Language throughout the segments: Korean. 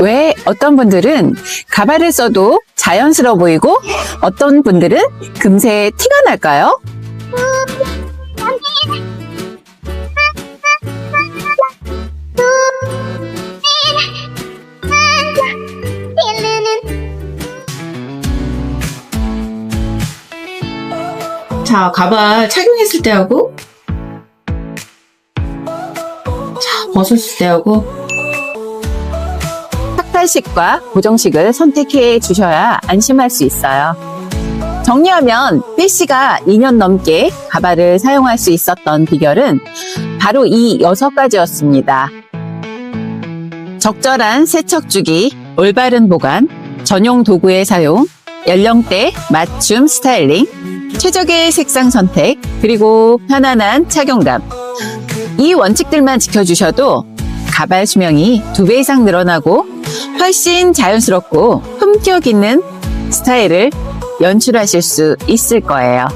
왜 어떤 분들은 가발을 써도 자연스러워 보이고 어떤 분들은 금세 티가 날까요? 자, 가발 착용했을 때하고, 자, 벗었을 때하고, 삭발식과 고정식을 선택해 주셔야 안심할 수 있어요. 정리하면 필씨가 2년 넘게 가발을 사용할 수 있었던 비결은 바로 이 여섯 가지였습니다. 적절한 세척 주기, 올바른 보관, 전용 도구의 사용, 연령대, 맞춤 스타일링, 최적의 색상 선택, 그리고 편안한 착용감. 이 원칙들만 지켜주셔도 가발 수명이 두 배 이상 늘어나고 훨씬 자연스럽고 품격 있는 스타일을 연출하실 수 있을 거예요.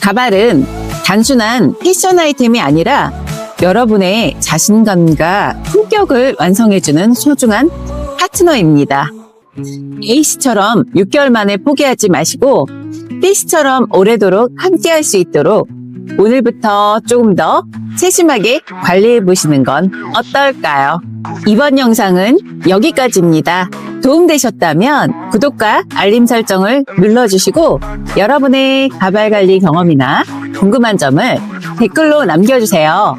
가발은 단순한 패션 아이템이 아니라 여러분의 자신감과 품격을 완성해주는 소중한 파트너입니다. A씨처럼 6개월 만에 포기하지 마시고 B씨처럼 오래도록 함께 할 수 있도록 오늘부터 조금 더 세심하게 관리해 보시는 건 어떨까요? 이번 영상은 여기까지입니다. 도움되셨다면 구독과 알림 설정을 눌러주시고 여러분의 가발 관리 경험이나 궁금한 점을 댓글로 남겨주세요.